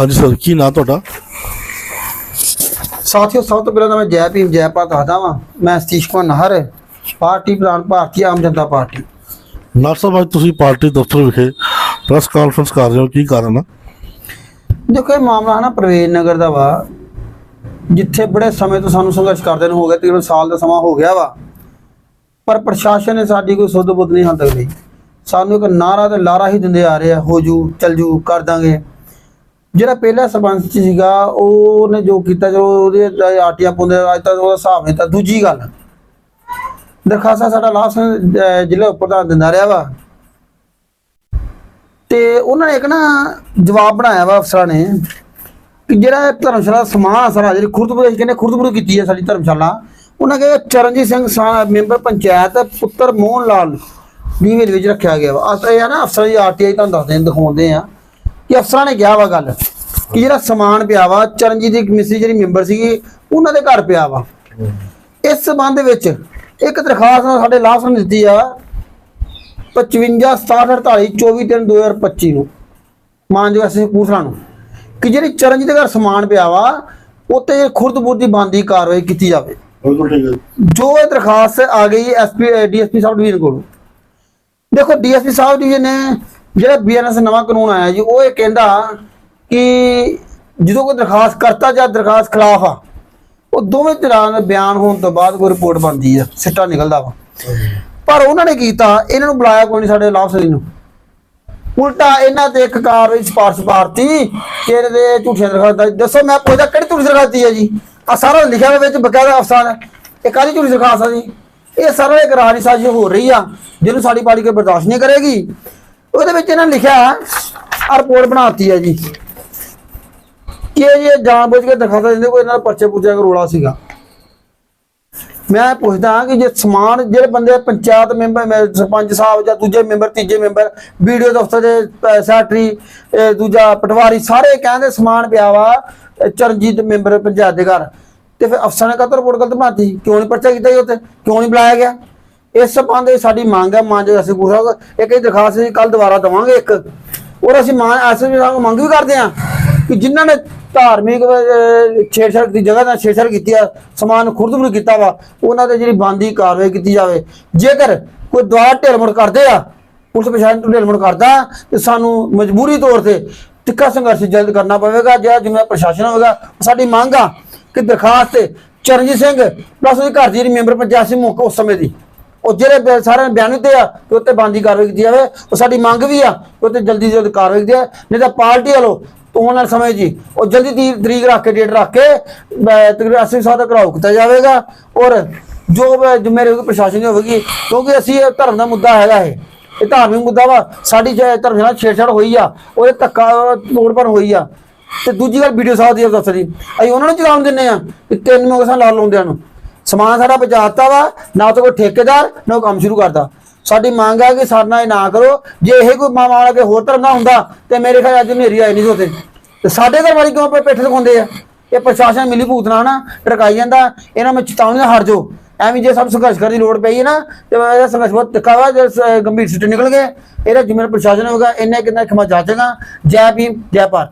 ਹਾਂਜੀ ਸਰ ਕੀ ਨਾਂ ਤੁਹਾਡਾ? ਸਾਥੀਓ ਸਭ ਤੋਂ ਪਹਿਲਾਂ ਤਾਂ ਮੈਂ ਜੈ ਭੀਮ ਜੈ ਭਾਰਤ ਦੱਸਦਾ ਵਾਂ। ਮੈਂ ਸਤੀਸ਼ ਕੁਮਾਰ ਨਾਹਰ ਪਾਰਟੀ ਪ੍ਰਧਾਨ ਭਾਰਤੀ ਆਮ ਜਨਤਾ ਪਾਰਟੀ। ਨਾਰ ਸਾਹਿਬ ਅੱਜ ਤੁਸੀਂ ਪਾਰਟੀ ਦਫ਼ਤਰ ਵਿਖੇ ਪ੍ਰੈਸ ਕਾਨਫਰੰਸ ਕਰ ਰਹੇ ਹੋ ਕੀ ਕਾਰਨ ਆ? ਦੇਖੋ ਇਹ ਮਾਮਲਾ ਹੈ ਨਾ ਪ੍ਰਵੇਸ਼ ਨਗਰ ਦਾ ਵਾ। ਜਿੱਥੇ ਬੜੇ ਸਮੇਂ ਤੋਂ ਸਾਨੂੰ ਸੰਘਰਸ਼ ਕਰਦੇ ਨੂੰ ਹੋ ਗਿਆ ਤਕਰੀਬਨ ਸਾਲ ਦਾ ਸਮਾਂ ਹੋ ਗਿਆ ਵਾ। ਪਰ ਪ੍ਰਸ਼ਾਸਨ ਨੇ ਸਾਡੀ ਕੋਈ ਸੁੱਧ ਬੁੱਧ ਨਹੀਂ ਹਾਲ ਤੱਕ ਲਈ ਸਾਨੂੰ ਇੱਕ ਨਾਰਾ ਤੇ ਲਾਰਾ ਹੀ ਦਿੰਦੇ ਆ ਰਹੇ ਆ ਹੋ ਜੂ ਚੱਲ ਜੂ ਕਰ ਦਾਂਗੇ। ਜਿਹੜਾ ਪਹਿਲਾ ਸਰਪੰਚ ਸੀਗਾ, ਉਹਨੇ ਜੋ ਕੀਤਾ ਜੋ ਉਹਦੇ ਤੇ ਆਟੀਆਂ ਪਾਉਂਦੇ, ਅੱਜ ਤੱਕ ਉਹਦਾ ਹਿਸਾਬ ਨਹੀਂ ਤਾਂ ਦੂਜੀ ਗੱਲ। ਦਰਖਾਸਤਾਂ ਸਾਡਾ ਲਾਭ ਜ਼ਿਲ੍ਹਾ ਪ੍ਰਧਾਨ ਦਿੰਦਾ ਰਿਹਾ ਵਾ। ਤੇ ਉਹਨਾਂ ਨੇ ਇੱਕ ਨਾ ਜਵਾਬ ਬਣਾਇਆ ਵਾ ਅਫਸਰਾਂ ਨੇ, ਕਿ ਜਿਹੜਾ ਧਰਮਸ਼ਾਲਾ ਦਾ ਸਮਾਨ ਸਾਰਾ, ਜਿਹੜੀ ਖੁਰਦਪੁਰ ਕਹਿੰਦੇ ਖੁਰਦਪੁਰ ਕੀਤੀ ਹੈ ਸਾਡੀ ਧਰਮਸ਼ਾਲਾ, ਉਹਨਾਂ ਕਹੇ ਚਰਨਜੀਤ ਸਿੰਘ ਮੈਂਬਰ ਪੰਚਾਇਤ ਪੁੱਤਰ ਮੋਹਨ ਲਾਲ ਦੀ ਵਿੱਚ ਰੱਖਿਆ ਗਿਆ ਵਾ। ਅਸਲ ਇਹ ਆ ਨਾ ਅਫਸਰਾਂ ਦੀ ਆਰਟੀਆਈ ਤੁਹਾਨੂੰ ਦੱਸਦੇ ਦਿਖਾਉਂਦੇ ਆ। ਕਿ ਅਫਸਰਾਂ ਨੇ ਕਿਹਾ ਵਾ ਗੱਲ ਕਿ ਜਿਹੜਾ ਸਮਾਨ ਪਿਆ ਵਾ ਚਰਨਜੀਤ ਦੀ ਮਿਸਰੀ ਜਿਹੜੀ ਮੈਂਬਰ ਸੀਗੀ ਉਹਨਾਂ ਦੇ ਘਰ ਪਿਆ ਵਾ। ਇਸ ਸਬੰਧ ਵਿੱਚ ਇੱਕ ਦਰਖਾਸਤ ਨਾਲ ਸਾਡੇ ਲਾਭ ਨੇ ਦਿੱਤੀ ਆ 55 67 48 24 3 2025 ਨੂੰ ਕਪੂਰਥਲਾ ਕਿ ਜਿਹੜੀ ਚਰਨਜੀਤ ਦੇ ਘਰ ਸਮਾਨ ਪਿਆ ਵਾ ਉੱਤੇ ਖੁਰਦਬੁਰ ਦੀ ਬੰਦੀ ਕਾਰਵਾਈ ਕੀਤੀ ਜਾਵੇ। ਜੋ। ਇਹ ਦਰਖਾਸਤ ਆ ਗਈ ਐਸਪੀ ਡੀਐਸਪੀ ਸਾਹਿਬ ਡਿਵੀਜ਼ਨ ਕੋਲ। ਦੇਖੋ ਡੀਐਸਪੀ ਸਾਹਿਬ ਡਿਵੀਜ਼ਨ ਨੇ ਜਿਹੜਾ ਬੀਐਨਐਸ ਨਵਾਂ ਕਾਨੂੰਨ ਆਇਆ ਜੀ, ਉਹ ਇਹ ਕਹਿੰਦਾ ਕਿ ਜਦੋਂ ਕੋਈ ਦਰਖਾਸਤ ਕਰਤਾ ਜਾਂ ਦਰਖਾਸਤ ਖਿਲਾਫ ਆ, ਉਹ ਦੋਵੇਂ ਧਿਰਾਂ ਦੇ ਬਿਆਨ ਹੋਣ ਤੋਂ ਬਾਅਦ ਕੋਈ ਰਿਪੋਰਟ ਬਣਦੀ ਆ, ਸਿੱਟਾ ਨਿਕਲਦਾ ਵਾ। ਪਰ ਉਹਨਾਂ ਨੇ ਕੀਤਾ, ਇਹਨਾਂ ਨੂੰ ਬੁਲਾਇਆ ਕੋਈ ਨਹੀਂ ਸਾਡੇ ਲਾਭ ਨੂੰ। ਉਲਟਾ ਇਹਨਾਂ ਤੇ ਇੱਕ ਕਾਰਵਾਈ ਸਿਫਾਰਸ਼ ਪਾਰਤੀ ਕਿ ਇਹਦੇ ਝੂਠੀਆਂ ਦਰਖਾਸਤਾਂ ਦੱਸੋ ਮੈਂ ਪੁੱਛਦਾ, ਕਿਹੜੀ ਝੂਠੀ ਦਰਖਾਸਤ ਹੈ ਜੀ? ਆ ਸਾਰਾ ਲਿਖਿਆ ਹੋਇਆ ਵਿੱਚ ਬਕਾਇਦਾ ਅਫਸਰ ਹੈ ਇਹ ਕਾਹਦੀ ਝੂਠੀ ਦਰਖਾਸਤ ਆ ਜੀ? ਇਹ ਸਾਰਾ ਇੱਕ ਰਾਜੀ ਸਾਜ਼ਿਸ਼ ਹੋ ਰਹੀ ਆ, ਜਿਹਨੂੰ ਸਾਡੀ ਪਾਰਟੀ ਕੋਈ ਬਰਦਾਸ਼ਤ ਨਹੀਂ ਕਰੇਗੀ। ਉਹਦੇ ਵਿੱਚ ਇਹਨਾਂ ਨੇ ਲਿਖਿਆ ਆ ਰਿਪੋਰਟ ਬਣਾਤੀ ਹੈ ਜੀ। ਕਿ ਇਹ ਜਾਣਬੁੱਝ ਕੇ ਦਰਖਾਸਤਾਂ ਦਿੰਦੇ ਕੋਈ ਇਹਨਾਂ ਦਾ ਪਰਚੇ ਪੁਰਚੇ ਦਾ ਰੋਲਾ ਸੀਗਾ। ਮੈਂ ਪੁੱਛਦਾ ਹਾਂ ਕਿ ਜੇ ਸਮਾਨ ਜਿਹੜੇ ਬੰਦੇ ਪੰਚਾਇਤ ਮੈਂਬਰ ਸਰਪੰਚ ਸਾਹਿਬ ਜਾਂ ਦੂਜੇ ਮੈਂਬਰ, ਤੀਜੇ ਮੈਂਬਰ, ਵੀਡੀਓ ਦਫ਼ਤਰ ਦੇ ਸੈਕਟਰੀ ਦੂਜਾ ਪਟਵਾਰੀ, ਸਾਰੇ ਕਹਿੰਦੇ ਸਮਾਨ ਪਿਆ ਵਾ ਚਰਨਜੀਤ ਮੈਂਬਰ ਪੰਚਾਇਤ ਦੇ ਘਰ। ਤੇ ਫਿਰ ਅਫਸਰ ਨੇ ਕਤਰ ਰਿਪੋਰਟ ਗਲਤ ਬਣਾਤੀ? ਕਿਉਂ ਨਹੀਂ ਪਰਚਾ ਕੀਤਾ ਜੀ ਉੱਤੇ ਕਿਉਂ ਨਹੀਂ ਬੁਲਾਇਆ ਗਿਆ? ਇਸ ਸੰਬੰਧ ਵਿੱਚ ਸਾਡੀ ਮੰਗ ਹੈ ਮਾਨਯੋਗ ਅਸੀਂ ਪੂਰਾ ਇੱਕ ਹੀ ਦਰਖਾਸਤ ਅਸੀਂ ਕੱਲ ਦੁਬਾਰਾ ਦਵਾਂਗੇ ਇੱਕ। ਔਰ ਅਸੀਂ ਮਾਨ ਐਸਐਸਪੀ ਸਾਹਿਬ ਨੂੰ ਮੰਗ ਵੀ ਕਰਦੇ ਹਾਂ ਕਿ ਜਿਨ੍ਹਾਂ ਨੇ ਧਾਰਮਿਕ ਛੇੜਛਾੜ ਦੀ ਜਗ੍ਹਾ ਨਾਲ ਛੇੜਛਾੜ ਕੀਤੀ ਆ, ਸਮਾਨ ਖੁਰਦਬੁਰ ਕੀਤਾ ਵਾ, ਉਹਨਾਂ ਤੇ ਜਿਹੜੀ ਬੰਦੀ ਕਾਰਵਾਈ ਕੀਤੀ ਜਾਵੇ। ਜੇਕਰ ਕੋਈ ਦੁਆਰਾ ਢਿਲਮੜ ਕਰਦੇ ਆ, ਪੁਲਿਸ ਪ੍ਰਸ਼ਾਸਨ ਤੋਂ ਢਿਲਮੜ ਕਰਦਾ, ਤੇ ਸਾਨੂੰ ਮਜਬੂਰੀ ਤੌਰ ਤੇ ਤਿੱਖਾ ਸੰਘਰਸ਼ ਜਲਦ ਕਰਨਾ ਪਵੇਗਾ ਜਿਹੜਾ ਜਿਵੇਂ ਪ੍ਰਸ਼ਾਸਨ ਹੋਵੇਗਾ, ਸਾਡੀ ਮੰਗ ਆ ਕਿ ਦਰਖਾਸਤ ਚਰਨਜੀਤ ਸਿੰਘ ਪਲੱਸ ਉਹਦੇ ਘਰ ਦੀ ਜਿਹੜੀ ਮੈਂਬਰ ਪੰਚਾਇਤ ਸੀ ਮੁੱਖ ਉਸ ਸਮੇਂ ਦੀ। ਉਹ ਜਿਹੜੇ ਸਾਰਿਆਂ ਨੇ ਬਿਆਨ ਦਿੱਤੇ ਆ ਕਿ ਉੱਤੇ ਬੰਦੀ ਕਾਰਵਾਈ ਕੀਤੀ ਜਾਵੇ, ਉਹ ਸਾਡੀ ਮੰਗ ਵੀ ਆ ਕਿ ਉੱਤੇ ਜਲਦੀ ਜਲਦੀ ਕਾਰਵਾਈ ਕੀਤੀ ਜਾਵੇ, ਨਹੀਂ ਤਾਂ ਪਾਰਟੀ ਵੱਲੋਂ ਤੋਂ ਨਾਲ ਸਮੇਂ ਜੀ ਉਹ ਜਲਦੀ ਤੀ- ਤਰੀਕ ਰੱਖ ਕੇ, ਡੇਟ ਰੱਖ ਕੇ ਬ- ਤਕਰੀਬਨ 80 ਸਾਲ ਦਾ ਘਰਾਓ ਕੀਤਾ ਜਾਵੇਗਾ ਔਰ ਜੋ ਬ- ਜ਼ਿੰਮੇਵਾਰੀ ਹੋਵੇਗੀ ਪ੍ਰਸ਼ਾਸਨ ਦੀ ਹੋਵੇਗੀ, ਕਿਉਂਕਿ ਅਸੀਂ ਇਹ ਧਰਮ ਦਾ ਮੁੱਦਾ ਹੈਗਾ ਇਹ ਇਹ ਧਾਰਮਿਕ ਮੁੱਦਾ ਵਾ, ਸਾਡੀ ਜੇ ਧਰਮ ਨਾਲ ਛੇੜਛਾੜ ਹੋਈ ਆ, ਉਹਦੇ ਧੱਕਾ, ਤੋੜ ਭੰਨ ਹੋਈ ਆ, ਤੇ ਦੂਜੀ ਗੱਲ ਵੀਡੀਓ ਸਾਹਿਬ ਦੀ ਦੱਸ ਦੀ ਅਸੀਂ ਉਹਨਾਂ ਨੂੰ ਚਲਾਉਣ ਦਿੰਨੇ ਆ ਕਿ ਤਿੰਨ ਮੋਗੇ ਸਾਲ ਲਾ ਲਾਉਂਦਿਆਂ ਨੂੰ। ਸਮਾਨ ਸਾਡਾ ਬਚਾਤਾ ਵਾ, ਨਾ ਤਾਂ ਕੋਈ ਠੇਕੇਦਾਰ, ਨਾ ਕੋਈ ਕੰਮ ਸ਼ੁਰੂ ਕਰਦਾ। ਸਾਡੀ ਮੰਗ ਹੈ ਕਿ ਸਾਡੇ ਨਾਲ ਇਹ ਨਾ ਕਰੋ। ਜੇ ਇਹ ਕੋਈ ਮਾਮਲਾ ਕਿ ਹੋਰ ਧਰਮ ਦਾ ਹੁੰਦਾ, ਤੇ ਮੇਰੇ ਖਿਆਲ ਅੱਜ ਮੇਰੀ ਆਈ ਨਹੀਂ ਸੀ ਤੇ ਸਾਡੇ ਘਰ ਵਾਲੀ ਕਿਉਂ ਆਪਣੇ ਪਿੱਠ ਲਗਾਉਂਦੇ ਆ? ਇਹ ਪ੍ਰਸ਼ਾਸਨ ਮਿਲੀ ਭੂਤ ਨਾ, ਟਰਕਾਈ ਜਾਂਦਾ, ਇਹਨਾਂ ਨੂੰ ਚੇਤਾਵਨੀ ਨਾਲ ਹਟ ਜਾਓ। ਐਵੇਂ ਜੇ ਸਭ ਸੰਘਰਸ਼ ਕਰਨ ਦੀ ਲੋੜ ਪਈ ਹੈ ਨਾ, ਤੇ ਇਹਦਾ ਸੰਘਰਸ਼ ਬਹੁਤ ਤਿੱਖਾ ਵਾ ਜੇ ਗੰਭੀਰ ਸਿੱਟੇ ਨਿਕਲ ਗਏ। ਇਹਦਾ ਜ਼ਿੰਮੇਵਾਰ ਪ੍ਰਸ਼ਾਸਨ ਹੋਗਾ ਇੰਨੇ ਕਿੰਨਾ ਖਮਾ ਜਾਚੇਗਾ। ਜੈ ਭੀਮ, ਜੈ ਭਾਰਤ।